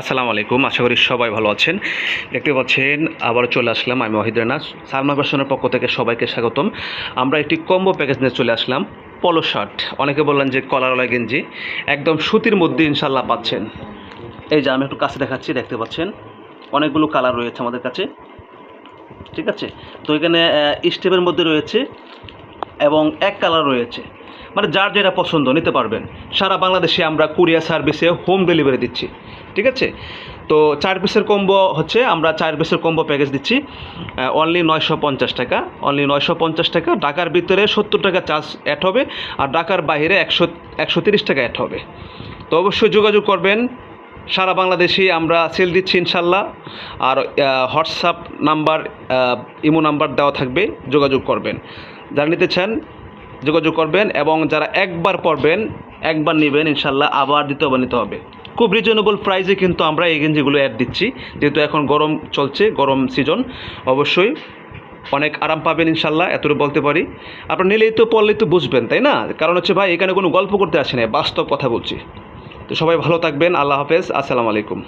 আসসালামু আলাইকুম, আশা করি সবাই ভালো আছেন। দেখতে পাচ্ছেন, আবারও চলে আসলাম আমি ওয়াহিদ রানা। সালমা ফ্যাশনের পক্ষ থেকে সবাইকে স্বাগতম। আমরা একটি কম্বো প্যাকেজ নিয়ে চলে আসলাম, পলো শার্ট। অনেকে বললেন যে কলারওয়ালা গেঞ্জি, একদম সুতির মধ্যে ইনশাল্লাহ পাচ্ছেন। এই যে আমি একটু কাছে দেখাচ্ছি, দেখতে পাচ্ছেন, অনেকগুলো কালার রয়েছে আমাদের কাছে। ঠিক আছে? তো এখানে স্টেপের মধ্যে রয়েছে এবং এক কালার রয়েছে। মানে যার যেটা পছন্দ, নিতে পারবেন। সারা বাংলাদেশে আমরা কুরিয়ার সার্ভিসে হোম ডেলিভারি দিচ্ছি, ঠিক আছে? তো চার পিসের কম্বো হচ্ছে, আমরা চার পিসের কম্বো প্যাকেজ দিচ্ছি অনলি নয়শো পঞ্চাশ টাকা অনলি নয়শো পঞ্চাশ টাকা। ঢাকার ভিতরে সত্তর টাকা চার্জ অ্যাড হবে, আর ঢাকার বাইরে একশো একশো তিরিশ টাকা অ্যাড হবে। তো অবশ্যই যোগাযোগ করবেন। সারা বাংলাদেশে আমরা সেল দিচ্ছি ইনশাল্লাহ। আর হোয়াটসঅ্যাপ নাম্বার ইমো নাম্বার দেওয়া থাকবে, যোগাযোগ করবেন। যারা নিতে চান যোগাযোগ করবেন এবং যারা একবার পড়বেন, একবার নেবেন, ইনশাল্লাহ আবার দ্বিতীয়বার নিতে হবে। খুব রিজনেবল প্রাইসে কিন্তু আমরা এই গেঞ্জিগুলো অ্যাড দিচ্ছি। যেহেতু এখন গরম চলছে, গরম সিজন অবশ্যই অনেক আরাম পাবেন ইনশাল্লাহ, এতটুকু বলতে পারি। আপনার নিলেই তো, পড়লেই তো বুঝবেন, তাই না? কারণ হচ্ছে ভাই, এখানে কোনো গল্প করতে আসে না, বাস্তব কথা বলছি। তো সবাই ভালো থাকবেন, আল্লাহ হাফেজ, আসসালামু আলাইকুম।